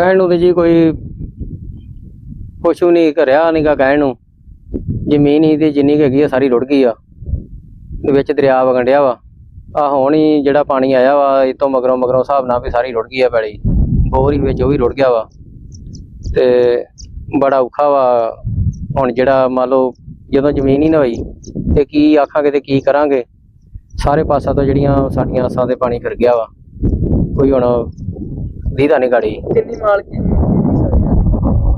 ਕਹਿਣ ਨੂੰ ਤੇ ਜੀ ਕੋਈ ਕੁਛ ਵੀ ਨਹੀਂ ਕਰਿਆ ਨਹੀਂਗਾ ਕਹਿਣ ਨੂੰ। ਜ਼ਮੀਨ ਹੀ ਤੇ ਜਿੰਨੀ ਕੁ ਹੈਗੀ ਆ, ਸਾਰੀ ਰੁੜ ਗਈ ਆ। ਵਿੱਚ ਦਰਿਆ ਵਗਣ ਡਿਆ ਵਾ। ਆ ਹੁਣ ਹੀ ਜਿਹੜਾ ਪਾਣੀ ਆਇਆ ਵਾ, ਇਹ ਤੋਂ ਮਗਰੋਂ ਮਗਰੋਂ ਹਿਸਾਬ ਨਾਲ ਵੀ ਸਾਰੀ ਰੁੜ ਗਈ ਆ ਪੈਲੀ। ਬੋਰ ਹੀ ਵਿੱਚ ਉਹ ਵੀ ਰੁੜ ਗਿਆ ਵਾ। ਤੇ ਬੜਾ ਔਖਾ ਵਾ। ਹੁਣ ਜਿਹੜਾ ਮੰਨ ਲਓ ਜਦੋਂ ਜ਼ਮੀਨ ਹੀ ਨਾ ਹੋਈ, ਤੇ ਕੀ ਆਖਾਂਗੇ ਤੇ ਕੀ ਕਰਾਂਗੇ? ਸਾਰੇ ਪਾਸਾ ਤੋਂ ਜਿਹੜੀਆਂ ਸਾਡੀਆਂ ਆਸਾਂ ਤੇ ਪਾਣੀ ਫਿਰ ਗਿਆ ਵਾ। ਕੋਈ ਹੁਣ ਦੀਦਾ ਨਹੀਂ ਗਾੜੀ। ਕਿੰਨੀ ਮਾਲਕੀ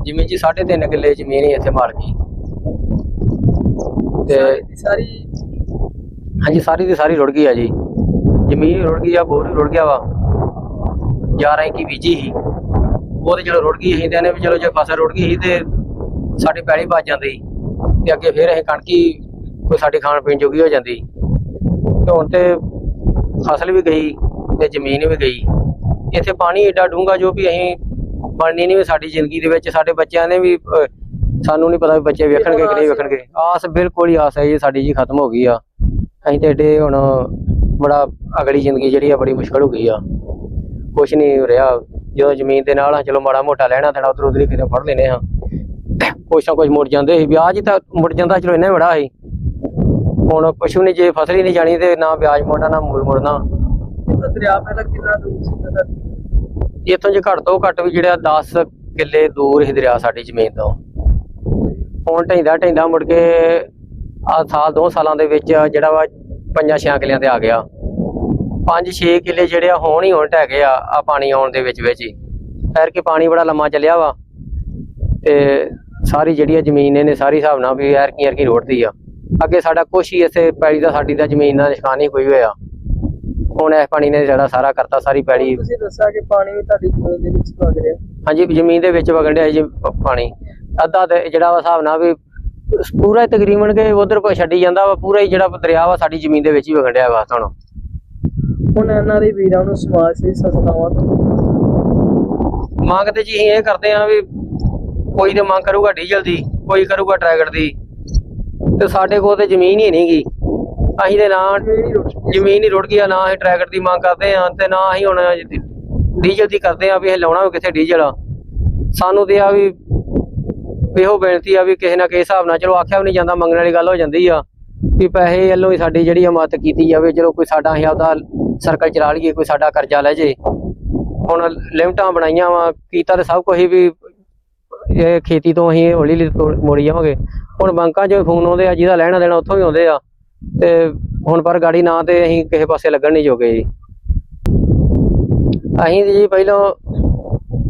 ਜ਼ਮੀਨ ਦੀ ਸਾਰੀ ਜੀ 3.5 ਕਿੱਲੇ ਜ਼ਮੀਨ ਹੀ ਇੱਥੇ ਮਾਲਕੀ ਤੇ ਸਾਰੀ ਹਾਂਜੀ ਸਾਰੀ ਦੀ ਸਾਰੀ ਰੁੜ ਗਈ ਆ ਜੀ। ਜ਼ਮੀਨ ਰੁੜ ਗਈ ਆ ਬੋਰ ਰੁੜ ਗਿਆ ਵਾ। 11 ਕੀ ਬੀਜੀ ਸੀ। ਉਹ ਤੇ ਚਲੋ ਰੁੜ ਗਈ ਸੀ ਤੇ ਵੀ ਚਲੋ ਜੇ ਫਸਲ ਰੁੜ ਗਈ ਸੀ ਤੇ ਸਾਡੀ ਪੈਲੀ ਬਚ ਜਾਂਦੀ। ਤੇ ਅੱਗੇ ਫਿਰ ਅਸੀਂ ਕਣਕੀ ਕੋਈ ਸਾਡੀ ਖਾਣ ਪੀਣ ਜੋਗੀ ਹੋ ਜਾਂਦੀ। ਤੇ ਹੁਣ ਤੇ ਫਸਲ ਵੀ ਗਈ ਤੇ ਜ਼ਮੀਨ ਵੀ ਗਈ। ਇੱਥੇ ਪਾਣੀ ਏਡਾ ਡੂੰਘਾ ਜੋ ਵੀ ਅਸੀਂ ਬਣਨੀ ਨਹੀਂ ਸਾਡੀ ਜ਼ਿੰਦਗੀ ਦੇ ਵਿੱਚ, ਸਾਡੇ ਬੱਚਿਆਂ ਨੇ ਵੀ ਸਾਨੂੰ ਨਹੀਂ ਪਤਾ ਵੀ ਬੱਚੇ ਵੇਖਣਗੇ ਕਿ ਨਹੀਂ ਵੇਖਣਗੇ। ਆਸ ਬਿਲਕੁਲ ਹੀ ਆਸ ਹੈ ਜੀ, ਸਾਡੀ ਜੀ ਖਤਮ ਹੋ ਗਈ ਆ। ਅਸੀਂ ਤੇ ਏਡੇ ਹੁਣ ਬੜਾ ਅਗਲੀ ਜ਼ਿੰਦਗੀ ਜਿਹੜੀ ਆ, ਬੜੀ ਮੁਸ਼ਕਲ ਹੋ ਗਈ ਆ। ਕੁਛ ਨਹੀਂ ਰਿਹਾ। ਜਦੋਂ ਜ਼ਮੀਨ ਦੇ ਨਾਲ ਆ, ਚਲੋ ਮਾੜਾ ਮੋਟਾ ਲੈਣਾ ਦੇਣਾ, ਉਧਰ ਉਧਰ ਹੀ ਕਿਤੇ ਫੜ ਲੈਨੇ ਆ। ਕੁਛ ਨਾ ਕੁਛ ਮੁੜ ਜਾਂਦੇ ਸੀ। ਵਿਆਜ ਹੀ ਤਾਂ ਮੁੜ ਜਾਂਦਾ ਚਲੋ ਇੰਨਾ ਹੀ ਬੜਾ ਸੀ। ਹੁਣ ਕੁਛ ਨੇ ਜੇ ਫਸਲ ਹੀ ਨਹੀਂ ਜਾਣੀ ਤੇ ਨਾ ਵਿਆਜ ਮੋੜਨਾ, ਨਾ ਮੂਲ ਮੁੜਨਾ। ਦਰਿਆ ਪਹਿਲਾਂ ਕਿੰਨਾ ਦੂਰ ਸੀ ਪਤਾ ਇੱਥੋਂ ਜੇ ਘੱਟ ਤੋਂ ਘੱਟ ਵੀ ਜਿਹੜਾ 10 ਕਿੱਲੇ ਦੂਰ ਹੀ ਦਰਿਆ ਸਾਡੀ ਜ਼ਮੀਨ ਤੋਂ। ਹੁਣ ਢੈਂਦਾ ਢੈਂਦਾ ਮੁੜ ਕੇ ਆ ਸਾਲ ਦੋ ਸਾਲਾਂ ਦੇ ਵਿੱਚ ਜਿਹੜਾ ਵਾ ਪੰਜਾਂ ਛਿਆਂ ਕਿੱਲਿਆਂ ਤੇ ਆ ਗਿਆ। ਪੰਜ ਛੇ ਕਿੱਲੇ ਜਿਹੜੇ ਆ ਹੋਣ ਹੀ ਹੋਣ ਢਹਿ ਗਏ ਆ ਆ ਪਾਣੀ ਆਉਣ ਦੇ ਵਿੱਚ ਵਿੱਚ ਹੀ। ਫੇਰ ਕਿ ਪਾਣੀ ਬੜਾ ਲੰਮਾ ਚੱਲਿਆ ਵਾ ਤੇ ਸਾਰੀ ਜਿਹੜੀ ਆ ਜ਼ਮੀਨ ਇਹਨੇ ਸਾਰੀ ਹਿਸਾਬ ਨਾਲ ਵੀ ਐਰਕੀ ਐਰਕੀ ਐਰ ਰੋੜਦੀ ਆ। ਅੱਗੇ ਸਾਡਾ ਕੁਛ ਹੀ ਇੱਥੇ ਪੈਲੀ ਦਾ ਸਾਡੀ ਦਾ ਜ਼ਮੀਨ ਦਾ ਨਿਸ਼ਾਨ ਹੀ ਕੋਈ ਹੋਇਆ। ਹੁਣ ਇਸ ਪਾਣੀ ਨੇ ਜਿਹੜਾ ਸਾਰਾ ਕਰਤਾ ਸਾਰੀ ਪੈਲੀ ਤੁਸੀਂ ਦੱਸਿਆ ਕਿ ਪਾਣੀ ਵੀ ਤੁਹਾਡੀ ਜ਼ਮੀਨ ਦੇ ਵਿੱਚ ਵਗ ਰਿਹਾ। ਹਾਂਜੀ ਜ਼ਮੀਨ ਦੇ ਵਿੱਚ ਵਗਣ ਡਿਆ ਜੀ ਪਾਣੀ। ਅੱਧਾ ਤੇ ਜਿਹੜਾ ਵਾ ਹਿਸਾਬ ਨਾਲ ਵੀ ਪੂਰਾ ਹੀ ਤਕਰੀਬਨ ਕਿ ਉਧਰ ਕੋਈ ਛੱਡੀ ਜਾਂਦਾ ਵਾ ਪੂਰਾ ਹੀ ਜਿਹੜਾ ਦਰਿਆ ਵਾ ਸਾਡੀ ਜ਼ਮੀਨ ਦੇ ਵਿੱਚ ਹੀ ਵਗਣ ਡਿਆ ਵਾ ਹੁਣ। ਹੁਣ ਐਨਆਰਆਈ ਵੀਰਾਂ ਨੂੰ ਸਮਾਜ ਸੇਵੀ ਸੰਸਥਾਵਾਂ ਤੋਂ ਮੰਗ ਤੇ ਜੀ ਇਹ ਕਰਦੇ ਆ ਵੀ ਕੋਈ ਤੇ ਮੰਗ ਕਰੂਗਾ ਡੀਜ਼ਲ ਦੀ ਕੋਈ ਕਰੂਗਾ ਟਰੈਕਟਰ ਦੀ। ਤੇ ਸਾਡੇ ਕੋਲ ਤੇ ਜ਼ਮੀਨ ਹੀ ਨਹੀਂਗੀ ਅਸੀਂ ਤੇ ਨਾ ਜ਼ਮੀਨ ਹੀ ਰੁੜ ਗਈ ਆ, ਨਾ ਅਸੀਂ ਟਰੈਕਟਰ ਦੀ ਮੰਗ ਕਰਦੇ ਆ ਤੇ ਨਾ ਅਸੀਂ ਹੁਣ ਡੀਜ਼ਲ ਦੀ ਕਰਦੇ ਆ ਵੀ ਇਹ ਲਾਉਣਾ ਵੀ ਕਿੱਥੇ ਡੀਜ਼ਲ ਆ। ਸਾਨੂੰ ਤੇ ਆ ਵੀ ਇਹੋ ਬੇਨਤੀ ਆ ਵੀ ਕਿਸੇ ਨਾ ਕਿਸੇ ਹਿਸਾਬ ਨਾਲ, ਚਲੋ ਆਖਿਆ ਵੀ ਨਹੀਂ ਜਾਂਦਾ, ਮੰਗਣ ਵਾਲੀ ਗੱਲ ਹੋ ਜਾਂਦੀ ਆ ਵੀ ਪੈਸੇ ਵੱਲੋਂ ਹੀ ਸਾਡੀ ਜਿਹੜੀ ਆ ਮਦਦ ਕੀਤੀ ਜਾਵੇ, ਚਲੋ ਕੋਈ ਸਾਡਾ ਅਸੀਂ ਆਪਦਾ ਸਰਕਲ ਚਲਾ ਲਈਏ, ਕੋਈ ਸਾਡਾ ਕਰਜ਼ਾ ਲੈ ਜੇ। ਹੁਣ ਲਿਮਟਾਂ ਬਣਾਈਆਂ ਵਾ, ਕੀਤਾ ਤੇ ਸਭ ਕੁਝ ਹੀ ਵੀ ਇਹ ਖੇਤੀ ਤੋਂ ਅਸੀਂ ਹੌਲੀ ਹੌਲੀ ਮੋੜੀ ਜਾਵਾਂਗੇ। ਹੁਣ ਬੈਂਕਾਂ 'ਚ ਫੋਨ ਆਉਂਦੇ ਆ, ਜਿਹਦਾ ਲੈਣਾ ਦੇਣਾ ਉੱਥੋਂ ਹੀ ਆਉਂਦੇ ਆ। ਤੇ ਹੁਣ ਪਰ ਗਾੜੀ ਨਾ ਤੇ ਅਸੀਂ ਕਿਸੇ ਪਾਸੇ ਲੱਗਣ ਨਹੀਂ ਜੋਗੇ ਜੀ। ਅਸੀਂ ਤੇ ਜੀ ਪਹਿਲਾਂ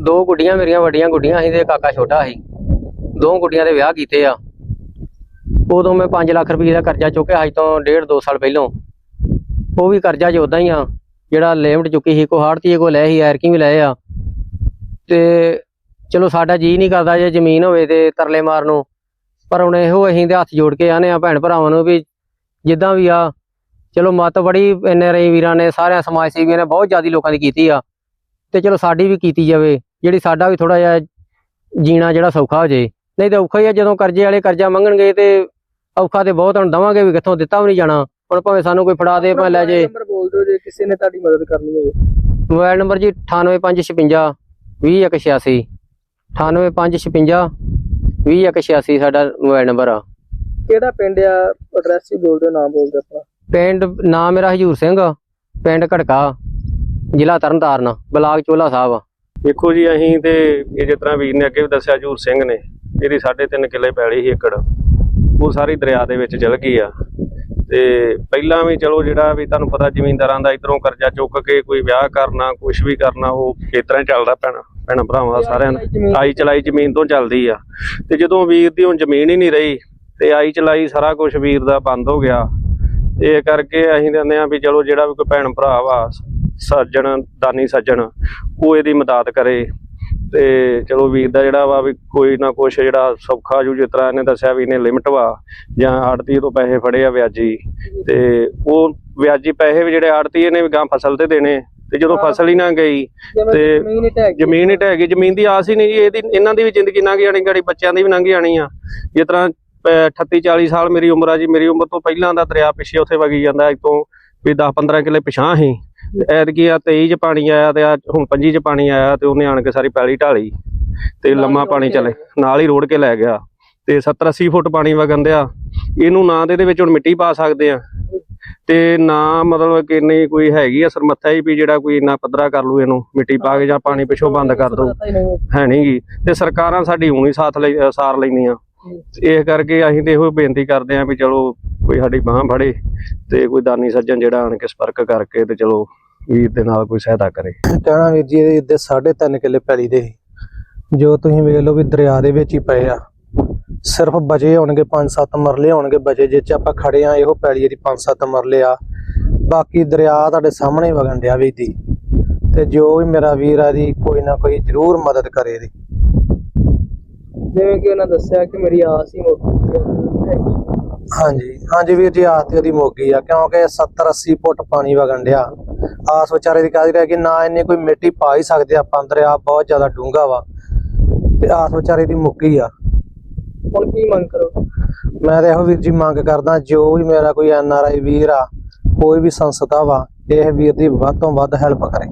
ਦੋ ਗੁੱਡੀਆਂ ਮੇਰੀਆਂ ਵੱਡੀਆਂ ਗੁੱਡੀਆਂ ਸੀ ਤੇ ਕਾਕਾ ਛੋਟਾ ਸੀ। ਦੋ ਗੁੱਡੀਆਂ ਦੇ ਵਿਆਹ ਕੀਤੇ ਆ। ਉਦੋਂ ਮੈਂ 5 ਲੱਖ ਰੁਪਏ ਦਾ ਕਰਜ਼ਾ ਚੁੱਕਿਆ ਅੱਜ ਤੋਂ ਡੇਢ ਦੋ ਸਾਲ ਪਹਿਲਾਂ। ਉਹ ਵੀ ਕਰਜ਼ਾ ਚ ਉਦਾਂ ਹੀ ਆ, ਜਿਹੜਾ ਲਿਮਟ ਚੁੱਕੀ ਸੀ ਕੋ ਹਾੜਤੀ ਕੋ ਲੈ ਸੀ ਐਰਕੀ ਵੀ ਲਏ ਆ। ਤੇ ਚਲੋ ਸਾਡਾ ਜੀ ਨਹੀਂ ਕਰਦਾ ਜੇ ਜ਼ਮੀਨ ਹੋਵੇ ਤੇ ਤਰਲੇ ਮਾਰਨ ਨੂੰ, ਪਰ ਹੁਣ ਇਹੋ ਅਸੀਂ ਦੇ ਹੱਥ ਜੋੜ ਕੇ ਆਨੇ ਆ ਭੈਣ ਭਰਾਵਾਂ ਨੂੰ ਵੀ ਜਿੱਦਾਂ ਵੀ ਆ ਚਲੋ ਮਤ ਬੜੀ ਐਨਆਰਆਈ ਵੀਰਾਂ ਨੇ ਸਾਰਿਆਂ ਸਮਾਜ ਸੇਵੀਆਂ ਨੇ ਬਹੁਤ ਜ਼ਿਆਦੀ ਲੋਕਾਂ ਦੀ ਕੀਤੀ ਆ। ਤੇ ਚਲੋ ਸਾਡੀ ਵੀ ਕੀਤੀ ਜਾਵੇ ਜਿਹੜੀ ਸਾਡਾ ਵੀ ਥੋੜਾ ਜਿਹਾ ਜੀਣਾ ਜਿਹੜਾ ਸੌਖਾ ਹੋ ਜੇ। ਨਹੀਂ ਤੇ ਔਖਾ ਹੀ ਆ ਜਦੋਂ ਕਰਜ਼ੇ ਵਾਲੇ ਕਰਜ਼ਾ ਮੰਗਣਗੇ ਤੇ ਔਖਾ ਤੇ ਬਹੁਤ ਹੁਣ ਦਵਾਂਗੇ ਵੀ ਕਿੱਥੋਂ ਦਿੱਤਾ ਵੀ ਨਹੀਂ ਜਾਣਾ। ਹੁਣ ਭਾਵੇਂ ਸਾਨੂੰ ਕੋਈ ਫੜਾ ਦੇ ਭਾਵੇਂ ਲੈ ਜੇ। ਨੰਬਰ ਬੋਲ ਦਿਓ ਜੇ ਕਿਸੇ ਨੇ ਤੁਹਾਡੀ ਮਦਦ ਕਰਨੀ ਹੋਵੇ। ਮੋਬਾਈਲ ਨੰਬਰ ਜੀ 98556 20186 98556 20186 ਸਾਡਾ ਮੋਬਾਈਲ ਨੰਬਰ ਆ। ਕਿਹੜਾ ਪਿੰਡ ਆ? ਐਡਰੈਸ ਹੀ ਬੋਲ ਦਿਓ ਨਾਮ ਬੋਲ ਦਿਓ ਆਪਣਾ। ਪਿੰਡ ਨਾਮ ਮੇਰਾ ਹਜੂਰ ਸਿੰਘ ਪਿੰਡ ਘੜਕਾ ਜ਼ਿਲ੍ਹਾ ਤਰਨਤਾਰਨ ਬਲਾਕ ਚੋਲਾ ਸਾਹਿਬ ਦੇਖੋ ਜੀ ਅਸੀਂ ਤੇ ਇਹ ਜਿਸ ਤਰ੍ਹਾਂ ਵੀਰ ਨੇ ਅੱਗੇ ਵੀ ਦੱਸਿਆ ਜੂਰ ਸਿੰਘ ਨੇ ਇਹਦੀ 3.5 ਕਿੱਲੇ ਪੈਲੀ ਸੀ ਏਕੜ। ਉਹ ਸਾਰੀ ਦਰਿਆ ਦੇ ਵਿੱਚ ਚਲ ਗਈ ਆ। ਤੇ ਪਹਿਲਾਂ ਵੀ ਚਲੋ ਜਿਹੜਾ ਵੀ ਤੁਹਾਨੂੰ ਪਤਾ ਜ਼ਮੀਂਦਾਰਾਂ ਦਾ ਇਧਰੋਂ ਕਰਜ਼ਾ ਚੁੱਕ ਕੇ ਕੋਈ ਵਿਆਹ ਕਰਨਾ ਕੁਝ ਵੀ ਕਰਨਾ ਉਹ ਇਸ ਤਰ੍ਹਾਂ ਹੀ ਚੱਲਦਾ ਭੈਣਾ ਭੈਣਾ ਭਰਾਵਾਂ ਦਾ। ਸਾਰਿਆਂ ਦਾ ਆਈ ਚਲਾਈ ਜ਼ਮੀਨ ਤੋਂ ਚੱਲਦੀ ਆ। ਤੇ ਜਦੋਂ ਵੀਰ ਦੀ ਹੁਣ ਜ਼ਮੀਨ ਹੀ ਨਹੀਂ ਰਹੀ ਤੇ ਆਈ ਚਲਾਈ ਸਾਰਾ ਕੁਝ ਵੀਰ ਦਾ ਬੰਦ ਹੋ ਗਿਆ। ਇਹ ਕਰਕੇ ਅਸੀਂ ਕਹਿੰਦੇ ਆ ਵੀ ਚਲੋ ਜਿਹੜਾ ਵੀ ਕੋਈ ਭੈਣ ਭਰਾ ਵਾ ਸੱਜਣ ਦਾਨੀ ਸੱਜਣ ਉਹ ਇਹਦੀ ਮਦਦ ਕਰੇ। ਤੇ ਚਲੋ ਵੀਰ ਦਾ ਜਿਹੜਾ ਵਾ ਵੀ ਕੋਈ ਨਾ ਕੁਛ ਜਿਹੜਾ ਸੌਖਾ ਜੂ ਜਿਸ ਤਰ੍ਹਾਂ ਇਹਨੇ ਦੱਸਿਆ ਵੀ ਇਹਨੇ ਲਿਮਟ ਵਾ ਜਾਂ ਆੜਤੀ ਤੋਂ ਪੈਸੇ ਫੜੇ ਆ ਵਿਆਜੀ। ਤੇ ਉਹ ਵਿਆਜੀ ਪੈਸੇ ਵੀ ਜਿਹੜੇ ਆੜਤੀ ਨੇ ਵੀ ਗਾਂ ਫਸਲ ਤੇ ਦੇਣੇ ਤੇ ਜਦੋਂ। ਫਸਲ ਹੀ ਨਾ ਗਈ ਤੇ ਜ਼ਮੀਨ ਹੀ ਢਹਿ ਗਈ। ਜ਼ਮੀਨ ਹੀ ਢਹਿ ਗਈ। ਜ਼ਮੀਨ ਦੀ ਆਸ ਹੀ ਨਹੀਂ ਜੀ, ਇਹਦੀ ਇਹਨਾਂ ਦੀ ਵੀ ਜ਼ਿੰਦਗੀ ਲੰਘ ਜਾਣੀ ਗਾੜੀ ਬੱਚਿਆਂ ਦੀ ਵੀ ਲੰਘ ਜਾਣੀ ਆ। ਜਿਸ ਤਰ੍ਹਾਂ 38 40 ਸਾਲ ਮੇਰੀ ਉਮਰ ਆ ਜੀ। ਮੇਰੀ ਉਮਰ ਤੋਂ ਪਹਿਲਾਂ ਦਾ ਦਰਿਆ ਪਿੱਛੇ ਉੱਥੇ ਵਗੀ ਜਾਂਦਾ ਇੱਕ ਤੋਂ ਵੀ 10 15 ਕਿੱਲੇ ਪਿਛਾਂ ਹੀ ਐਤਕੀ ਆ 23 ਚ ਪਾਣੀ ਆਇਆ ਤੇ ਆ ਹੁਣ 25 ਚ ਪਾਣੀ ਆਇਆ ਤੇ ਉਹਨੇ ਆਣ ਕੇ ਸਾਰੀ ਪੈਲੀ ਢਾਲੀ ਤੇ ਲੰਮਾ ਪਾਣੀ ਚਲੇ। ਨਾਲ ਹੀ ਰੋੜ ਕੇ ਲੈ ਗਿਆ ਤੇ 70 80 ਫੁੱਟ ਪਾਣੀ ਵਗਣ ਦਿਆ। ਇਹਨੂੰ ਨਾ ਤੇ ਇਹਦੇ ਵਿੱਚ ਹੁਣ ਮਿੱਟੀ ਪਾ ਸਕਦੇ ਆ। ਤੇ ਨਾ ਮਤਲਬ ਕਿ ਇੰਨੀ ਕੋਈ ਹੈਗੀ ਆ ਸਰਮੱਥਾ ਹੀ ਵੀ ਜਿਹੜਾ ਕੋਈ ਇੰਨਾ ਪੱਧਰਾ ਕਰ ਲੂ ਇਹਨੂੰ। ਮਿੱਟੀ ਪਾ ਕੇ ਜਾਂ ਪਾਣੀ ਪਿੱਛੋਂ ਬੰਦ ਕਰ ਦੋ ਹੀ ਨਹੀਂ। ਨਹੀਂਗੀ ਤੇ ਸਰਕਾਰਾਂ ਸਾਡੀ ਹੁਣ ਹੀ ਸਾਥ ਲਈ ਸਾਰ ਲੈਂਦੀਆਂ। ਇਸ ਕਰਕੇ ਅਸੀਂ ਤੇ ਇਹੋ ਬੇਨਤੀ ਕਰਦੇ ਆਂ ਵੀ ਚਲੋ ਕੋਈ ਸਾਡੀ ਬਾਹ ਫੜੇ ਤੇ ਕੋਈ ਦਾਨੀ ਸੱਜਣ ਜਿਹੜਾ ਆਣ ਕੇ ਸੰਪਰਕ ਕਰਕੇ ਤੇ ਚਲੋ ਵੀਰ ਦੇ ਨਾਲ ਕੋਈ ਸਹਾਇਤਾ ਕਰੇ। ਕਹਿਣਾ ਵੀਰ ਜੀ ਇਹਦੇ ਇੱਦੇ 3.5 ਕਿੱਲੇ ਪੈਲੀ ਦੇ ਜੋ ਤੁਸੀਂ ਵੇਖ ਲਓ ਵੀ ਦਰਿਆ ਦੇ ਵਿੱਚ ਹੀ ਪਏ ਆ। ਸਿਰਫ ਬਜੇ ਹੋਣਗੇ 5-7 ਮਰਲੇ ਹੋਣਗੇ ਬਜੇ ਜਿਹ ਚ ਆਪਾਂ ਖੜੇ ਆ ਇਹੋ ਪੈਲੀ ਦੀ 5-7 ਮਰਲੇ ਆ। ਬਾਕੀ ਦਰਿਆ ਤੁਹਾਡੇ ਸਾਹਮਣੇ ਵਗਣ ਡਿਆ ਵੀ ਦੀ ਤੇ ਜੋ ਵੀ ਮੇਰਾ ਵੀਰ ਆ ਦੀ ਕੋਈ ਨਾ ਕੋਈ ਜ਼ਰੂਰ ਮਦਦ ਕਰੇ ਦੀ ਜਿਵੇਂ ਕਿ ਉਹਨਾਂ ਦੱਸਿਆ ਕਿ ਮੇਰੀ ਆਸ ਹੀ ਮੁੱਕ ਗਈ। ਹਾਂਜੀ ਹਾਂਜੀ ਵੀਰ ਜੀ ਆਸ ਤੇ ਉਹਦੀ ਮੋਗੀ ਆ ਕਿਉਂਕਿ 70 80 ਫੁੱਟ ਪਾਣੀ ਵਗਣ ਡਿਆ। ਆਸ ਵਿਚਾਰੇ ਦੀ ਕਾਹਦੀ ਰਹਿ ਗਈ ਨਾ ਇੰਨੇ ਕੋਈ ਮਿੱਟੀ ਪਾ ਹੀ ਸਕਦੇ ਆਪਾਂ ਦਰਿਆ ਬਹੁਤ ਜ਼ਿਆਦਾ ਡੂੰਘਾ ਵਾ ਤੇ ਆਸ ਵਿਚਾਰੇ ਦੀ ਮੁੱਕੀ ਆ। ਹੁਣ ਕੀ ਮੰਗ ਕਰੋ? ਮੈਂ ਤਾਂ ਇਹੋ ਵੀਰ ਜੀ ਮੰਗ ਕਰਦਾ ਜੋ ਵੀ ਮੇਰਾ ਕੋਈ ਐਨ ਆਰ ਆਈ ਵੀਰ ਆ ਕੋਈ ਵੀ ਸੰਸਥਾ ਵਾ ਇਹ ਵੀਰ ਦੀ ਵੱਧ ਤੋਂ ਵੱਧ ਹੈਲਪ ਕਰੇ।